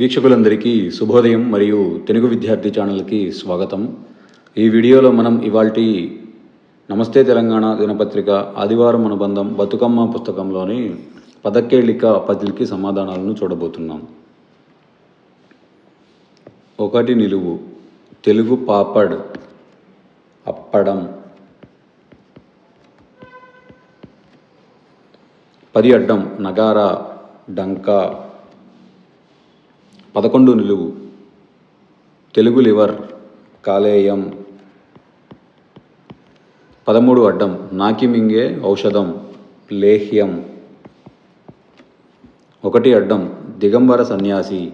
వీక్షకులందరికీ శుభోదయం మరియు తెలుగు విద్యార్థి ఛానల్కి స్వాగతం. ఈ వీడియోలో మనం ఇవాల్టి నమస్తే తెలంగాణ దినపత్రిక ఆదివారం అనుబంధం బతుకమ్మ పుస్తకంలోని పదకేళిక పజిల్కి సమాధానాలను చూడబోతున్నాం. ఒకటి నిలువు తెలుగు పాపడ్ అప్పడం. పది అడ్డం నగారా డంకా. పదకొండు నిలువు. తెలుగు లివర్ కాలేయం. పదమూడు అడ్డం. నాకిమింగే ఔషధం. లేహ్యం. ఒకటి అడ్డం. దిగంబర సన్యాసి.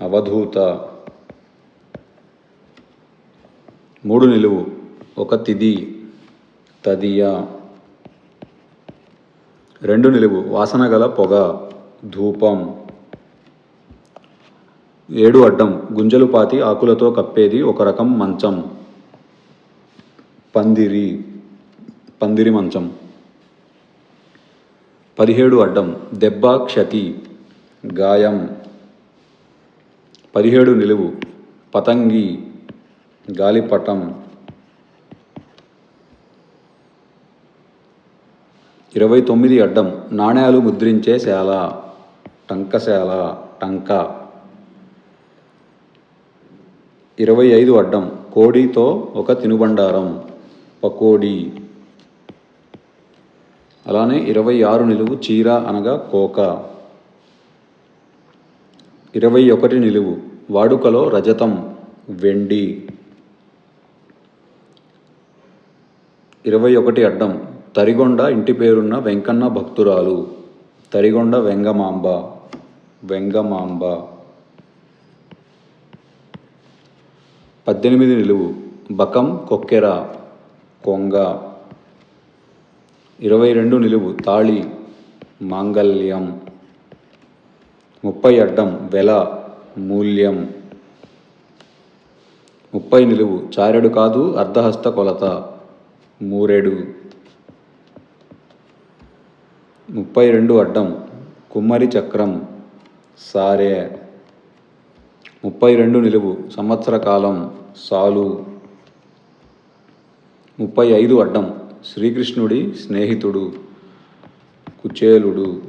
అవధూత. మూడు నిలువు. ఒక తిది. తదియ. రెండు నిలువు. వాసనగల పొగ. ధూపం. ఏడు అడ్డం గుంజలు పాతి ఆకులతో కప్పేది ఒక రకం మంచం. పందిరి పందిరి మంచం. పదిహేడు అడ్డం దెబ్బ క్షతి గాయం. పదిహేడు నిలువు పతంగి గాలిపటం. ఇరవై తొమ్మిది అడ్డం నాణేలు ముద్రించే శాల టంకశాల టంక. ఇరవై ఐదు అడ్డం. కోడితో ఒక తినుబండారం. పకోడీ. అలానే ఇరవై ఆరు నిలువు చీర అనగా కోక. ఇరవై ఒకటి నిలువు వాడుకలో రజతం వెండి. ఇరవై ఒకటి అడ్డం. తరిగొండ ఇంటి పేరున్న వెంకన్న భక్తురాలు. తరిగొండ వెంగమాంబ. వెంగమాంబ. పద్దెనిమిది నిలువు. బకం కొక్కెర కొంగ. ఇరవై రెండు నిలువు. తాళి మాంగల్యం ముప్పై అడ్డం. వెల మూల్యం. ముప్పై నిలువు. చారెడు కాదు అర్ధహస్త కొలత. మూరెడు. ముప్పై రెండు అడ్డం. కుమ్మరి చక్రం. సారే. ముప్పై రెండు నిలువు సంవత్సర కాలం సాలు. ముప్పై ఐదు అడ్డం శ్రీకృష్ణుడి స్నేహితుడు కుచేలుడు.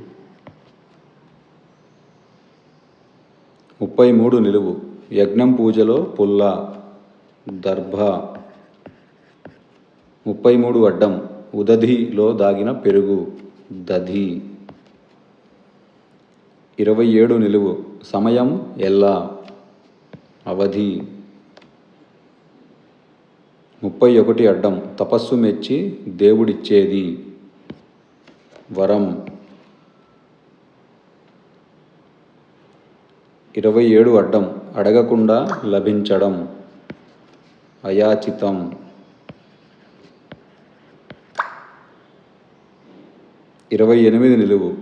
ముప్పై మూడు నిలువు యజ్ఞం పూజలో పుల్ల దర్భ. ముప్పై మూడు అడ్డం ఉదధిలో దాగిన పెరుగు దధి. ఇరవై ఏడు నిలువు సమయం ఎల్లా. అవధి. ముప్పై ఒకటి అడ్డం. తపస్సు మెచ్చి దేవుడిచ్చేది. వరం. ఇరవై ఏడు అడ్డం. అడగకుండా లభించడం. అయాచితం. ఇరవై ఎనిమిది నిలువు.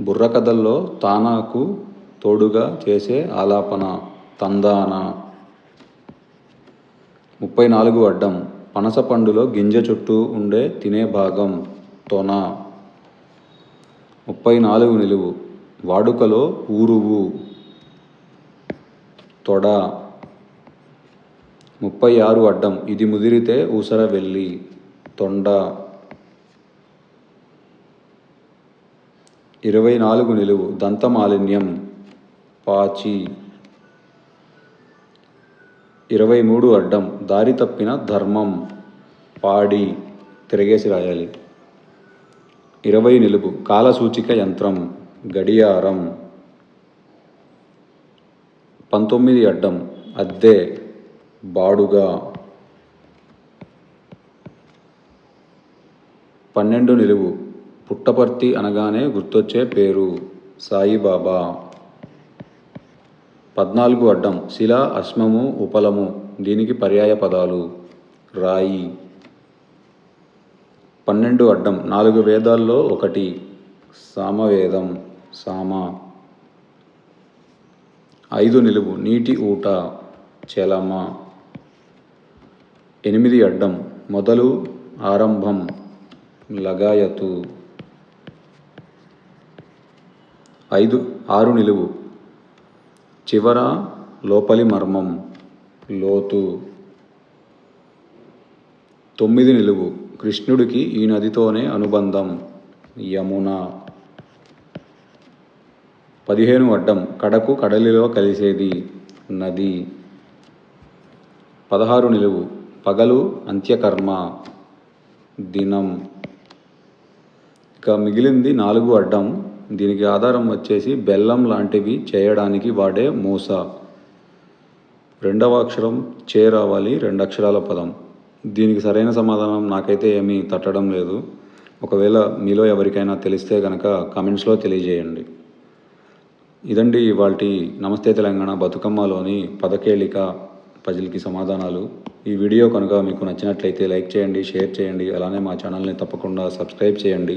బుర్రకథల్లో తానాకు తోడుగా చేసే ఆలాపన. తందాన. ముప్పై నాలుగు అడ్డం. పనస పండులో గింజ చుట్టూ ఉండే తినే భాగం తొన. ముప్పై నాలుగు నిలువు. వాడుకలో ఊరువు. తొడ. ముప్పై ఆరు అడ్డం. ఇది ముదిరితే ఊసర వెళ్ళి తొండ. ఇరవై నాలుగు నిలువు. దంతమాలిన్యం. పాచి. ఇరవై మూడు అడ్డం దారి తప్పిన ధర్మం పాడి తిరగేసి రాయాలి. ఇరవై నిలుపు కాలసూచిక యంత్రం గడియారం. పంతొమ్మిది అడ్డం అద్దె బాడుగా. పన్నెండు నిలువు పుట్టపర్తి అనగానే గుర్తొచ్చే పేరు సాయిబాబా. పద్నాలుగు అడ్డం శిల అశ్మము ఉపలము దీనికి పర్యాయ పదాలు. రాయి. పన్నెండు అడ్డం నాలుగు వేదాల్లో ఒకటి. సామవేదం సామ. ఐదు నిలువు నీటి ఊట చలమ. ఎనిమిది అడ్డం మొదలు ఆరంభం లగాయతు. ఐదు ఆరు నిలువు. చివర లోపలి మర్మం లోతు. తొమ్మిది నిలువు. కృష్ణుడికి ఈ నదితోనే అనుబంధం. యమున. పదిహేను అడ్డం. కడకు కడలిలో కలిసేది నది. పదహారు నిలువు. పగలు అంత్యకర్మ. దినం. ఇక మిగిలింది నాలుగు అడ్డం. దీనికి ఆధారం వచ్చేసి బెల్లం లాంటివి చేయడానికి వాడే మూస. రెండవ అక్షరం చే రావాలి రెండు అక్షరాల పదం. దీనికి సరైన సమాధానం నాకైతే ఏమీ తట్టడం లేదు. ఒకవేళ మీలో ఎవరికైనా తెలిస్తే కనుక కామెంట్స్లో తెలియజేయండి. ఇదండి వాటి నమస్తే తెలంగాణ బతుకమ్మలోని పదకేళిక పజిల్కి సమాధానాలు. ఈ వీడియో కనుక మీకు నచ్చినట్లయితే లైక్ చేయండి షేర్ చేయండి అలానే మా ఛానల్ని తప్పకుండా సబ్స్క్రైబ్ చేయండి.